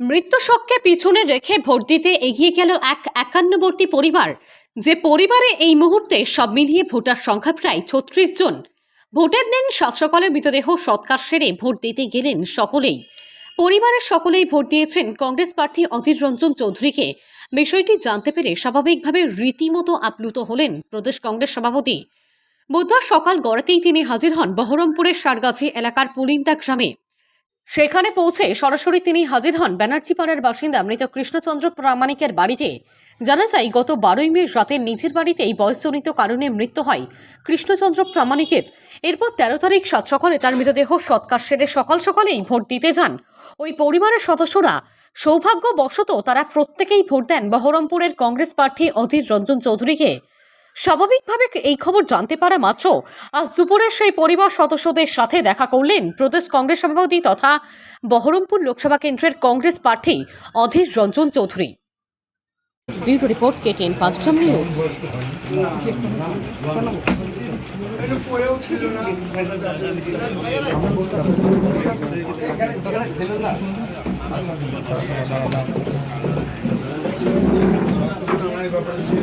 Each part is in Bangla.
মৃত্যু শোককে পিছনে রেখে ভোট দিতে এগিয়ে গেল এক একান্নবর্তী পরিবার। যে পরিবারে এই মুহূর্তে সব মিলিয়ে ভোটার সংখ্যা প্রায় ছত্রিশ জন। ভোটের দিন সাত সকালে মৃতদেহ সৎকার সেরে ভোট দিতে গেলেন সকলেই। পরিবারের সকলেই ভোট দিয়েছেন কংগ্রেস প্রার্থী অধীর রঞ্জন চৌধুরীকে। বিষয়টি জানতে পেরে স্বাভাবিকভাবে রীতিমতো আপ্লুত হলেন প্রদেশ কংগ্রেস সভাপতি। বুধবার সকাল গড়াতেই তিনি হাজির হন বহরমপুরের সারগাছি এলাকার পুলিন্দা গ্রামে। সেখানে পৌঁছে সরাসরি তিনি হাজির হন ব্যানার্জিপাড়ার বাসিন্দা মৃত কৃষ্ণচন্দ্র প্রামাণিকের বাড়িতে। জানা যায়, গত বারোই মে রাতে নিজের বাড়িতেই বয়সজনিত কারণে মৃত্যু হয় কৃষ্ণচন্দ্র প্রামাণিকের। এরপর তেরো তারিখ সাত সকালে তার মৃতদেহ সৎকার সেরে সকাল সকালেই ভোট দিতে যান। ওই পরিবারের সদস্যরা সৌভাগ্যবশত তারা প্রত্যেকেই ভোট দেন বহরমপুরের কংগ্রেস প্রার্থী অধীর রঞ্জন চৌধুরীকে। স্বাভাবিকভাবে এই খবর জানতে পারা মাত্র? আজ দুপুরে সেই পরিবার সদস্যদের সাথে দেখা করলেন প্রদেশ কংগ্রেস সভাপতি তথা বহরমপুর লোকসভা কেন্দ্রের কংগ্রেস প্রার্থী অধীর রঞ্জন চৌধুরী। ব্যুরো রিপোর্ট কেটেন পাঁচগ্রাম নিউজ।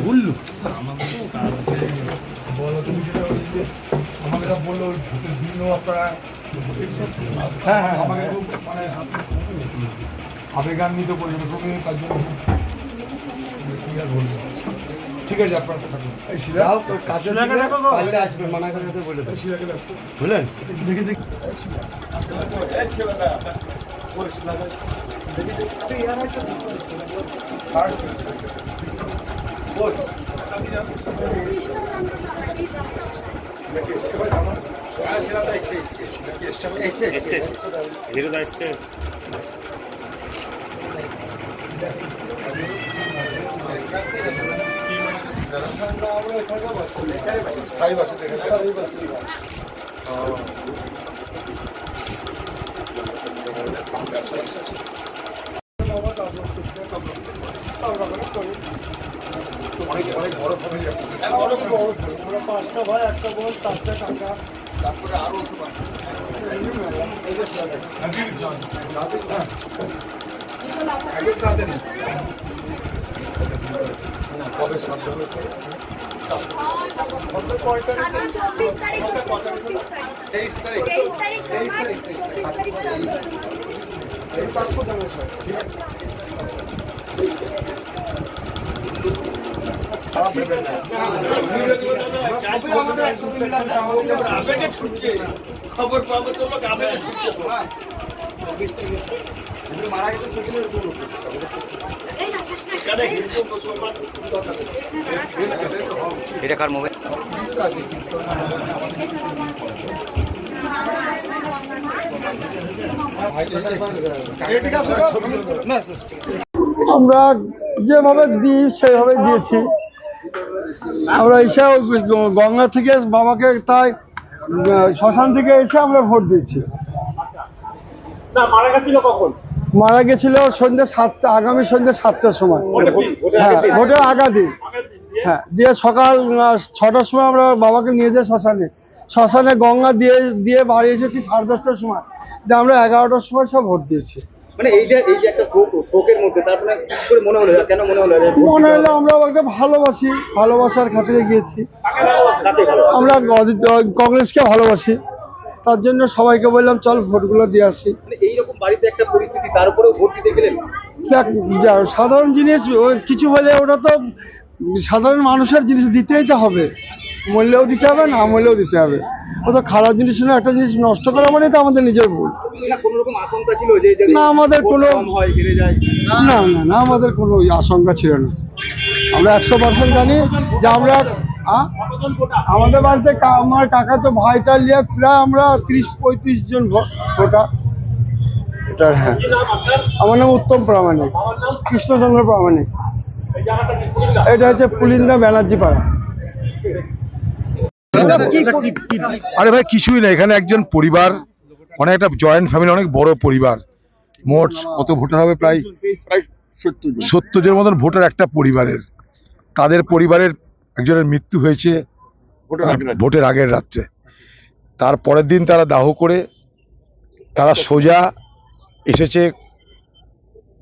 বললু বলো তুমি যেটা আমাকে বলল আপনারা হ্যাঁ হ্যাঁ আমাকে মানে আবেগান্বিত করেছিল তুমি তার জন্য কি আর বলব ঠিক আছে আপনার থাকুন এই শিলা কাছে পারলে আসবে মানা করে বলে। শিলাকে রাখো বুঝলেন দেখি দেখি হিরোদা এসছে স্থায়ী বাসে দেখেছি অনেক অনেক বড় ফ্যামিলি আমরা পাঁচটা ভাই একটা বোন চারটা কাকা। তারপরে আরও কবে শ্রাদ্ধ হয়েছে কত কয় তারিখ? চব্বিশ তারিখ চব্বিশ তারিখ। তেইশ তারিখ। তেইশ তারিখ। তেইশ তারিখ তেইশ তারিখ। এই পাসপোর্ট আমার স্যার খারাপ ভেবেন এটা কার মোবাইল আমরা যেভাবে দিই সেইভাবে দিয়েছি। আমরা এসে গঙ্গা থেকে বাবাকে তাই শ্মশান থেকে এসে আমরা ভোট দিচ্ছি মারা গেছিল সন্ধ্যে সাতটা আগামী সন্ধ্যে সাতটার সময়। হ্যাঁ ভোটের আগা দিন। হ্যাঁ দিয়ে সকাল ছটার সময় আমরা বাবাকে নিয়ে যাই শ্মশানে। শ্মশানে গঙ্গা দিয়ে দিয়ে বাড়ি এসেছি সাড়ে দশটার সময়। দিয়ে আমরা এগারোটার সময় সব ভোট দিয়েছি। মানে এই যে এই যে একটা শোকের মধ্যে তারপরে করে মনে হলো কেন মনে হলো মনে হলো ভালোবাসি ভালোবাসার খাতিরে গিয়েছি। আমরা কংগ্রেসকে ভালোবাসি। তার জন্য সবাইকে বললাম চল ভোটগুলো দিয়ে আসি। মানে এইরকম বাড়িতে একটা পরিস্থিতি তার উপরেও ভোট দিতে গেলেন? দেখ, সাধারণ জিনিস কিছু হলে ওটা তো সাধারণ মানুষের জিনিস দিতেই তো হবে। মূল্যেও দিতে হবে না মূল্যেও দিতে হবে। ও তো খারাপ জিনিস না একটা জিনিস নষ্ট করা মানে তো আমাদের নিজের ভুল। না কোনো রকম আশঙ্কা ছিল যে যদি না, আমাদের কোনো- না না না আমাদের কোনো আশঙ্কা ছিল না। আমরা একশো পার্সেন্ট জানি যে আমরা আমাদের বাড়িতে আমার কাকা তো ভাইটা নিয়ে প্রায় আমরা ত্রিশ পঁয়ত্রিশ জন ভোটার। ভোটার হ্যাঁ। আমার নাম উত্তম প্রামাণিক কৃষ্ণচন্দ্র প্রামাণিক। এটা হচ্ছে পুলিন্দা ব্যানার্জি পাড়া। আরে ভাই কিছুই না এখানে একজন পরিবার অনেক একটা জয়েন্ট ফ্যামিলি অনেক বড় পরিবার। মোট কত ভোটার হবে? প্রায় সত্তর জন। মতন ভোটার একটা পরিবারের। তাদের পরিবারের একজনের মৃত্যু হয়েছে ভোটের আগের রাত্রে। তার পরের দিন তারা দাহ করে তারা সোজা এসেছে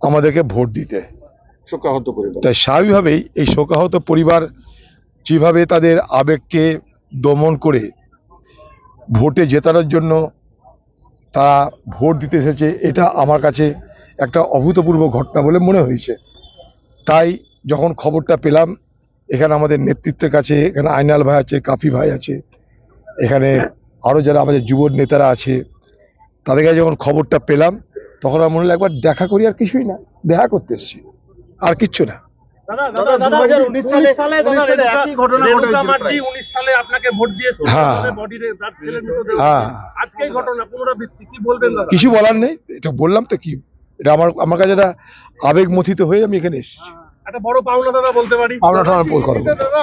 আমাদেরকে ভোট দিতে। শোকাহত পরিবার। তাই স্বাভাবিকভাবেই এই শোকাহত পরিবার যেভাবে তাদের আবেগকে দমন করে ভোটে জেতানোর জন্য তারা ভোট দিতে এসেছে, এটা আমার কাছে একটা অভূতপূর্ব ঘটনা বলে মনে হয়েছে। তাই যখন খবরটা পেলাম, এখানে আমাদের নেতৃত্বের কাছে, এখানে আইনাল ভাই আছে, কাফি ভাই আছে, এখানে আরও যারা আমাদের যুব নেতারা আছে, তাদের কাছে যখন খবরটা পেলাম, তখন আমার মনে হলো একবার দেখা করি আর কিছুই না, দেখা করতে এসছি, আর কিচ্ছু না। হ্যাঁ। হ্যাঁ। কিছু বলার নেই এটা বললাম তো কি এটা আমার আমার কাছে একটা আবেগ মথিত হয়ে আমি এখানে এসেছি। একটা বড় পাওনা দাদা বলতে পারি। আপনার কথা